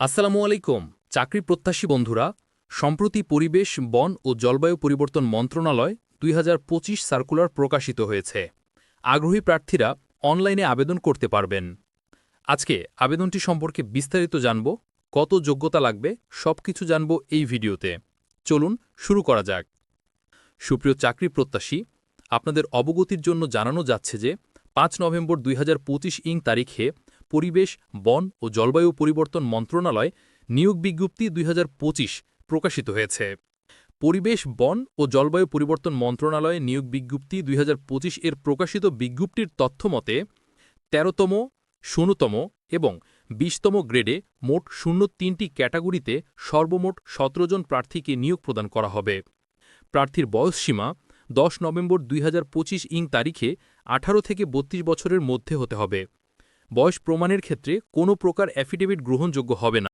আসসালামু আলাইকুম, চাকরি প্রত্যাশী বন্ধুরা। সম্প্রতি পরিবেশ, বন ও জলবায়ু পরিবর্তন মন্ত্রণালয় দুই হাজার পঁচিশ সার্কুলার প্রকাশিত হয়েছে। আগ্রহী প্রার্থীরা অনলাইনে আবেদন করতে পারবেন। আজকে আবেদনটি সম্পর্কে বিস্তারিত জানব, কত যোগ্যতা লাগবে, সবকিছু জানব এই ভিডিওতে। চলুন শুরু করা যাক। সুপ্রিয় চাকরি প্রত্যাশী, আপনাদের অবগতির জন্য জানানো যাচ্ছে যে, পাঁচ নভেম্বর দুই হাজার পঁচিশ ইং তারিখে পরিবেশ, বন ও জলবায়ু পরিবর্তন মন্ত্রণালয় নিয়োগ বিজ্ঞপ্তি দুই হাজার পঁচিশ প্রকাশিত হয়েছে। পরিবেশ, বন ও জলবায়ু পরিবর্তন মন্ত্রণালয়ে নিয়োগ বিজ্ঞপ্তি দুই হাজার পঁচিশ এর প্রকাশিত বিজ্ঞপ্তির তথ্যমতে তেরোতম ষোলতম এবং বিশতম গ্রেডে মোট শূন্য তিনটি ক্যাটাগরিতে সর্বমোট সতেরো জন প্রার্থীকে নিয়োগ প্রদান করা হবে। প্রার্থীর বয়সসীমা দশ নভেম্বর দুই হাজার পঁচিশ ইং তারিখে আঠারো থেকে বত্রিশ বছরের মধ্যে হতে হবে। বয়স প্রমাণের ক্ষেত্রে কোনো প্রকার অ্যাফিডেভিট গ্রহণযোগ্য হবে না।